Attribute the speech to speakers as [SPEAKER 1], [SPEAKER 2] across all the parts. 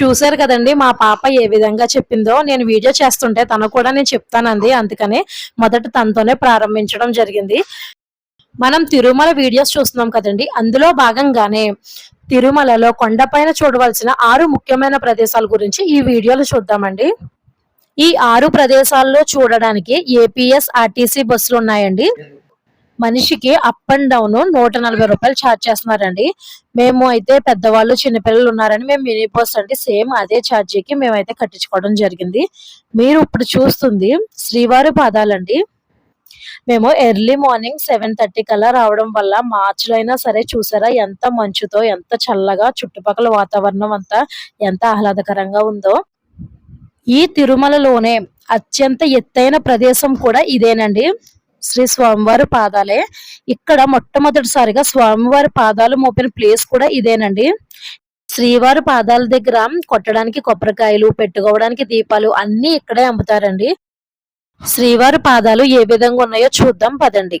[SPEAKER 1] చూశారు కదండి మా పాప ఏ విధంగా చెప్పిందో నేను వీడియో చేస్తుంటే తను కూడా నేను చెప్తానంది అందుకని మొదట తనతోనే ప్రారంభించడం జరిగింది. మనం తిరుమల వీడియోస్ చూస్తున్నాం కదండి అందులో భాగంగానే తిరుమలలో కొండపైన చూడవలసిన ఆరు ముఖ్యమైన ప్రదేశాల గురించి ఈ వీడియోలో చూద్దామండి. ఈ ఆరు ప్రదేశాల్లో చూడడానికి ఏపీఎస్ ఆర్టీసీ బస్సులు ఉన్నాయండి? మనిషికి అప్ అండ్ డౌన్ నూట నలభై రూపాయలు ఛార్జ్ చేస్తున్నారండి. మేము అయితే పెద్దవాళ్ళు చిన్నపిల్లలు ఉన్నారని మేము మినీ బస్ అండి. సేమ్ అదే ఛార్జీకి మేమైతే కట్టించుకోవడం జరిగింది. మీరు ఇప్పుడు చూస్తుంది శ్రీవారి పాదాలండి. మేము ఎర్లీ మార్నింగ్ సెవెన్ థర్టీ కల్లా రావడం వల్ల మార్చిలో అయినా సరే చూసారా ఎంత మంచుతో ఎంత చల్లగా చుట్టుపక్కల వాతావరణం అంతా ఎంత ఆహ్లాదకరంగా ఉందో. ఈ తిరుమలలోనే అత్యంత ఎత్తైన ప్రదేశం కూడా ఇదేనండి. శ్రీ స్వామివారి పాదాలే. ఇక్కడ మొట్టమొదటిసారిగా స్వామివారి పాదాలు మోపిన ప్లేస్ కూడా ఇదేనండి. శ్రీవారి పాదాల దగ్గర కొట్టడానికి కొబ్బరికాయలు పెట్టుకోవడానికి దీపాలు అన్ని ఇక్కడే అమ్ముతారండి. శ్రీవారి పాదాలు ఏ విధంగా ఉన్నాయో చూద్దాం పదండి.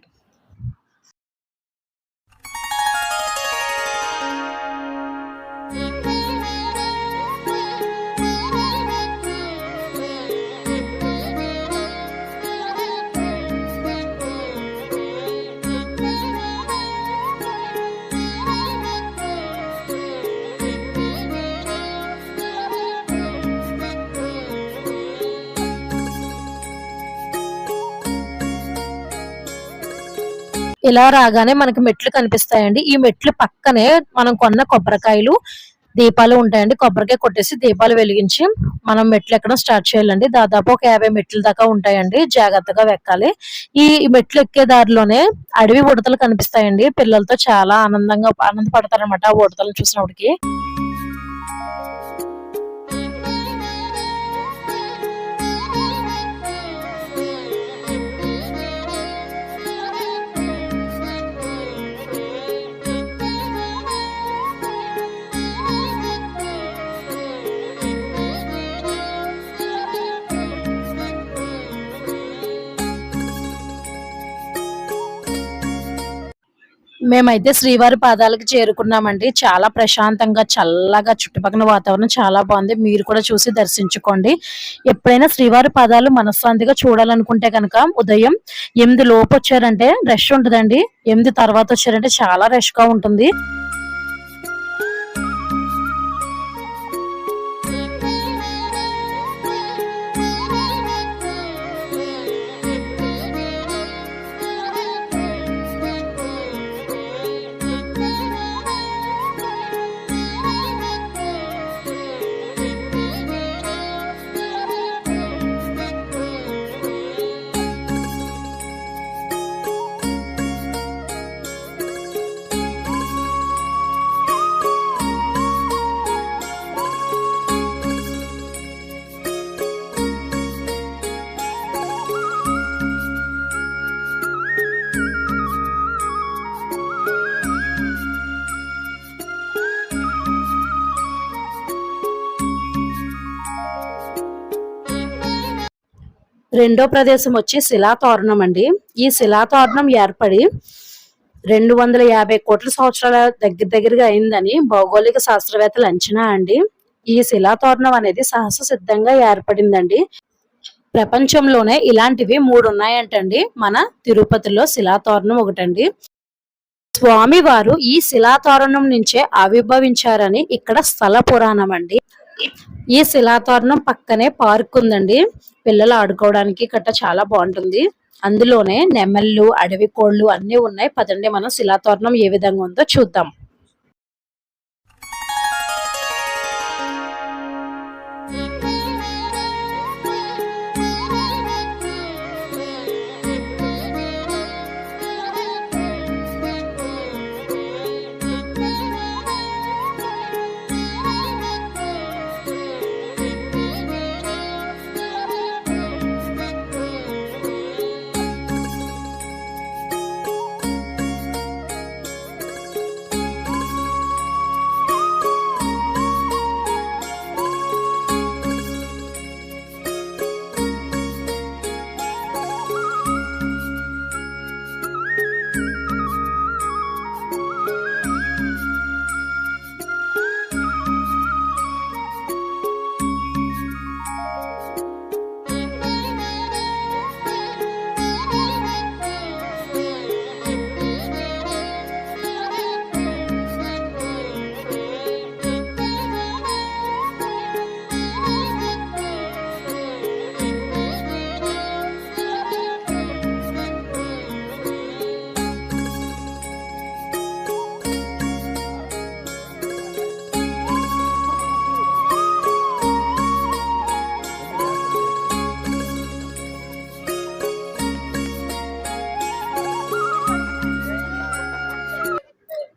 [SPEAKER 1] ఇలా రాగానే మనకి మెట్లు కనిపిస్తాయండి. ఈ మెట్లు పక్కనే మనం కొన్న కొబ్బరికాయలు దీపాలు ఉంటాయండి. కొబ్బరికాయ కొట్టేసి దీపాలు వెలిగించి మనం మెట్లు ఎక్కడం స్టార్ట్ చేయాలండి. దాదాపు ఒక యాభై మెట్ల దాకా ఉంటాయండి. జాగ్రత్తగా ఎక్కాలి ఈ మెట్లు ఎక్కే దారిలోనే అడవి ఉడతలు కనిపిస్తాయండి. పిల్లలతో చాలా ఆనందంగా ఆనందపడతారనమాట ఆ ఉడతలు చూసినప్పటికి. మేమైతే శ్రీవారి పాదాలకు చేరుకున్నామండి. చాలా ప్రశాంతంగా చల్లగా చుట్టుపక్కల వాతావరణం చాలా బాగుంది. మీరు కూడా చూసి దర్శించుకోండి. ఎప్పుడైనా శ్రీవారి పాదాలు మనశ్శాంతిగా చూడాలనుకుంటే కనుక ఉదయం ఎనిమిది లోపు వచ్చారంటే రష్ ఉంటుందండి. ఎనిమిది తర్వాత వచ్చారంటే చాలా రష్గా ఉంటుంది. రెండో ప్రదేశం వచ్చి శిలాతోరణం అండి. ఈ శిలాతోరణం ఏర్పడి రెండు వందల యాభై కోట్ల సంవత్సరాల దగ్గర దగ్గరగా అయిందని భౌగోళిక శాస్త్రవేత్తలు అంచనా అండి. ఈ శిలాతోరణం అనేది సహజ సిద్ధంగా ఏర్పడిందండి. ప్రపంచంలోనే ఇలాంటివి మూడు ఉన్నాయంటండి. మన తిరుపతిలో శిలాతోరణం ఒకటండి. స్వామివారు ఈ శిలాతోరణం నుంచే ఆవిర్భవించారని ఇక్కడ స్థల పురాణం అండి. ఈ శిలాతోరణం పక్కనే పార్క్ ఉందండి. పిల్లలు ఆడుకోవడానికి గట్ట చాలా బాగుంటుంది. అందులోనే నెమళ్ళు అడవి కోళ్ళు అన్ని ఉన్నాయి. పదండి మనం శిలాతోరణం ఏ విధంగా ఉందో చూద్దాం.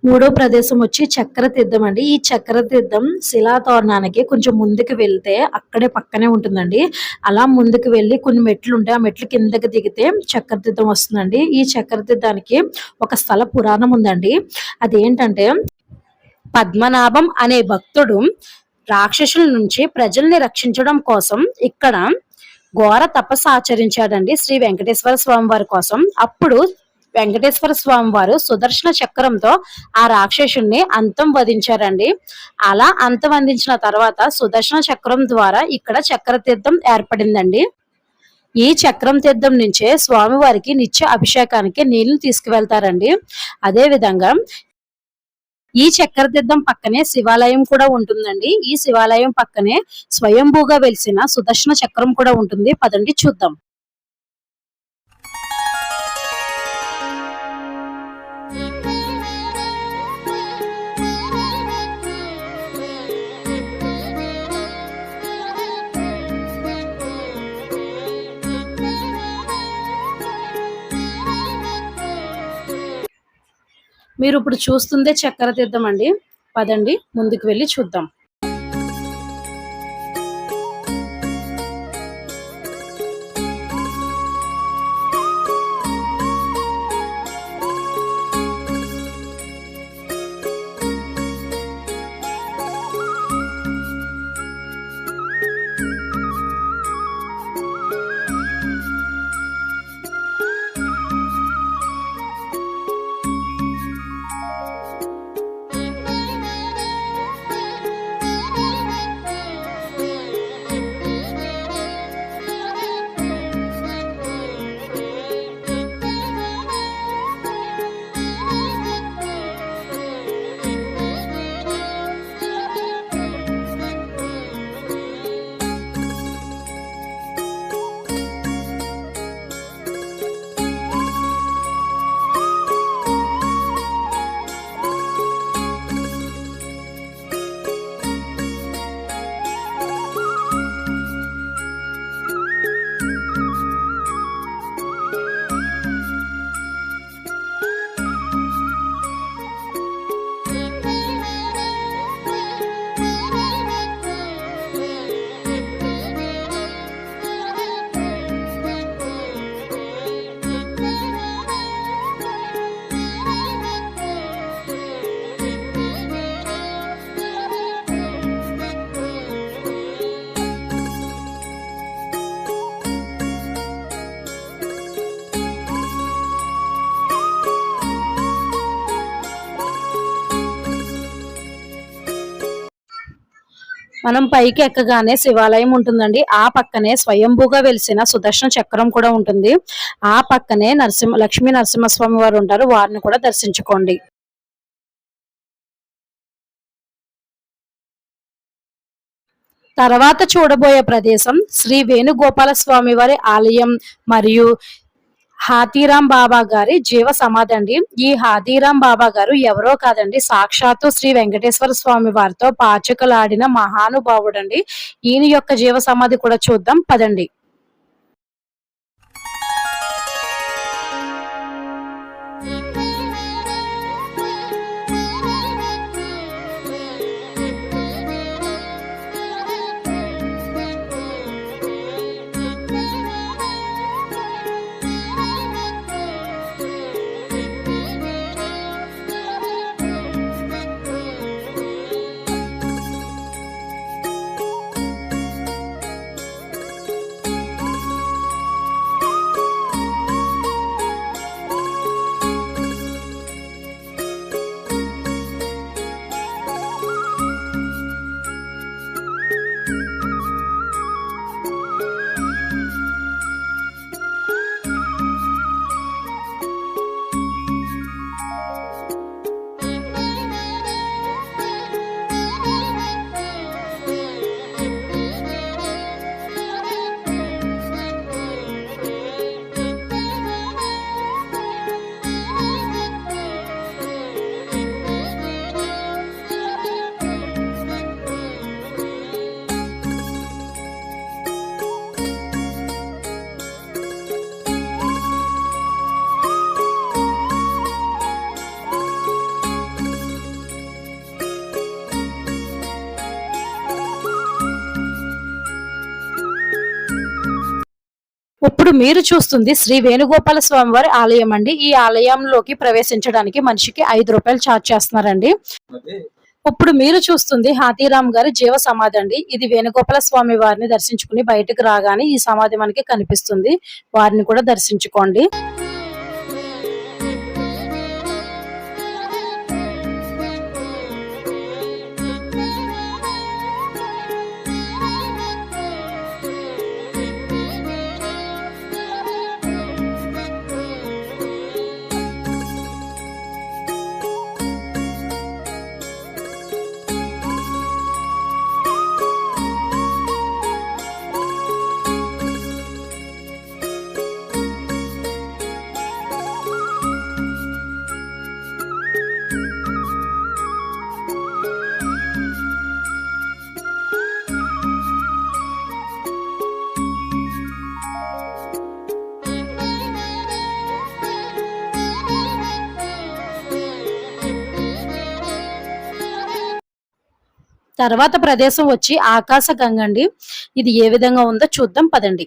[SPEAKER 1] మూడో ప్రదేశం వచ్చి చక్ర తీర్థం అండి. ఈ చక్ర తీర్థం శిలాతోరణానికి కొంచెం ముందుకు వెళ్తే అక్కడే పక్కనే ఉంటుందండి. అలా ముందుకు వెళ్ళి కొన్ని మెట్లు ఉంటాయి. ఆ మెట్లు కిందకి దిగితే చక్ర తీర్థం వస్తుందండి. ఈ చక్ర తీర్థానికి ఒక స్థల పురాణం ఉందండి. అదేంటంటే పద్మనాభం అనే భక్తుడు రాక్షసుల నుంచి ప్రజల్ని రక్షించడం కోసం ఇక్కడ ఘోర తపస్సు ఆచరించాడండి శ్రీ వెంకటేశ్వర స్వామి వారి కోసం. అప్పుడు వెంకటేశ్వర స్వామి వారు సుదర్శన చక్రంతో ఆ రాక్షసుణ్ణి అంతం వధించారండి. అలా అంతం అందించిన తర్వాత సుదర్శన చక్రం ద్వారా ఇక్కడ చక్ర తీర్థం ఏర్పడిందండి. ఈ చక్రం తీర్థం నుంచే స్వామివారికి నిత్య అభిషేకానికి నీళ్ళు తీసుకువెళ్తారండి. అదే విధంగా ఈ చక్ర తీర్థం పక్కనే శివాలయం కూడా ఉంటుందండి. ఈ శివాలయం పక్కనే స్వయంభూగా వెలిసిన సుదర్శన చక్రం కూడా ఉంటుంది. పదండి చూద్దాం. మీరు ఇప్పుడు చూస్తుందే చక్కెర తీద్దాం అండి. పదండి ముందుకు వెళ్ళి చూద్దాం. మనం పైకి ఎక్కగానే శివాలయం ఉంటుందండి. ఆ పక్కనే స్వయంభూగా వెలిసిన సుదర్శన చక్రం కూడా ఉంటుంది. ఆ పక్కనే నరసింహ లక్ష్మీ నరసింహస్వామి వారు ఉంటారు. వారిని కూడా దర్శించుకోండి. తర్వాత చూడబోయే ప్రదేశం శ్రీ వేణుగోపాల స్వామి వారి ఆలయం మరియు హాతీరాం బాబా గారి జీవ సమాధి అండి. ఈ హాతీరాం బాబా గారు ఎవరో కాదండి సాక్షాత్తు శ్రీ వెంకటేశ్వర స్వామి వారితో పాచకలాడిన మహానుభావుడండి. ఈయన యొక్క జీవ సమాధి కూడా చూద్దాం పదండి. ఇప్పుడు మీరు చూస్తుంది శ్రీ వేణుగోపాల స్వామి వారి ఆలయం అండి. ఈ ఆలయంలోకి ప్రవేశించడానికి మనిషికి ఐదు రూపాయలు ఛార్జ్ చేస్తున్నారండి. ఇప్పుడు మీరు చూస్తుంది హాతీరామ్ గారి జీవ సమాధి అండి. ఇది వేణుగోపాల స్వామి వారిని దర్శించుకుని బయటకు రాగానే ఈ సమాధి మనకి కనిపిస్తుంది. వారిని కూడా దర్శించుకోండి. తర్వాత ప్రదేశం వచ్చి ఆకాశ గంగ అండి. ఇది ఏ విధంగా ఉందో చూద్దాం పదండి.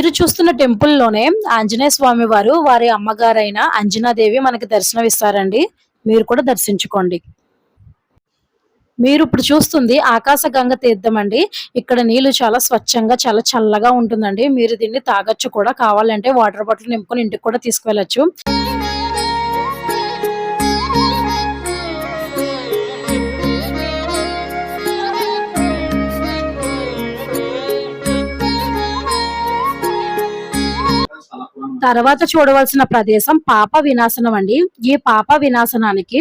[SPEAKER 1] మీరు చూస్తున్న టెంపుల్లోనే ఆంజనేయ స్వామి వారు వారి అమ్మగారైన అంజనాదేవి మనకి దర్శనం ఇస్తారండి మీరు కూడా దర్శించుకోండి. మీరు ఇప్పుడు చూస్తుంది ఆకాశ గంగ తీర్థం అండి. ఇక్కడ నీళ్ళు చాలా స్వచ్ఛంగా చాలా చల్లగా ఉంటుందండి. మీరు దీన్ని తాగొచ్చు కూడా. కావాలంటే వాటర్ బాటిల్ నింపుకొని ఇంటికి కూడా తీసుకువెళ్ళచ్చు. తర్వాత చూడవలసిన ప్రదేశం పాప వినాశనం అండి. ఈ పాప వినాశనానికి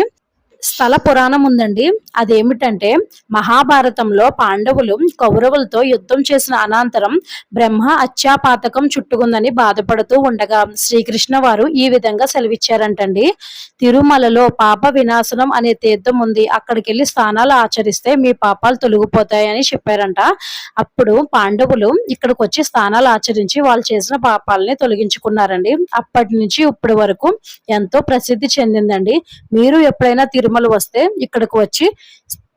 [SPEAKER 1] స్థల పురాణం ఉందండి. అదేమిటంటే మహాభారతంలో పాండవులు కౌరవులతో యుద్ధం చేసిన అనంతరం బ్రహ్మ అత్యాపాతకం చుట్టుకుందని బాధపడుతూ ఉండగా శ్రీకృష్ణ వారు ఈ విధంగా సెలవిచ్చారంటండి. తిరుమలలో పాప వినాశనం అనే తీర్థం ఉంది. అక్కడికి వెళ్ళి స్నానాలు ఆచరిస్తే మీ పాపాలు తొలగిపోతాయని చెప్పారంట. అప్పుడు పాండవులు ఇక్కడికి వచ్చి స్నానాలు ఆచరించి వాళ్ళు చేసిన పాపాలని తొలగించుకున్నారండి. అప్పటి నుంచి ఇప్పటి వరకు ఎంతో ప్రసిద్ధి చెందిందండి. మీరు ఎప్పుడైనా తిరు తిరుమల వస్తే ఇక్కడికి వచ్చి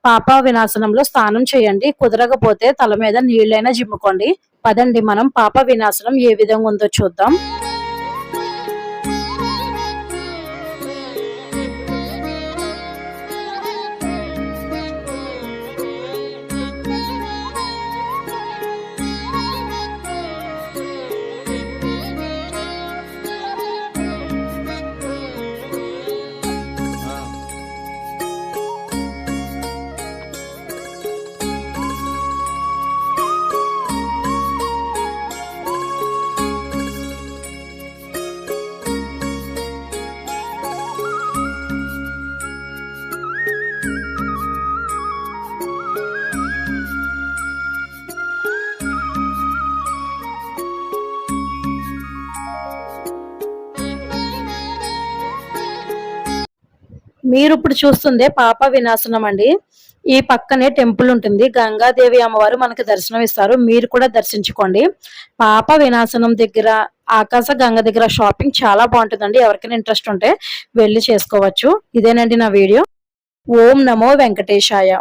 [SPEAKER 1] పాప వినాశనంలో స్నానం చేయండి. కుదరకపోతే తల మీద నీళ్ళైనా జిమ్ముకోండి. పదండి మనం పాప వినాశనం ఏ విధంగా ఉందో చూద్దాం. మీరు ఇప్పుడు చూస్తుందే పాప వినాశనం అండి ఈ పక్కనే టెంపుల్ ఉంటుంది. గంగాదేవి అమ్మవారు మనకి దర్శనం ఇస్తారు మీరు కూడా దర్శించుకోండి. పాప వినాశనం దగ్గర ఆకాశ గంగ దగ్గర షాపింగ్ చాలా బాగుంటుందండి. ఎవరికైనా ఇంట్రెస్ట్ ఉంటే వెళ్ళి చేసుకోవచ్చు. ఇదేనండి నా వీడియో. ఓం నమో వెంకటేశాయ.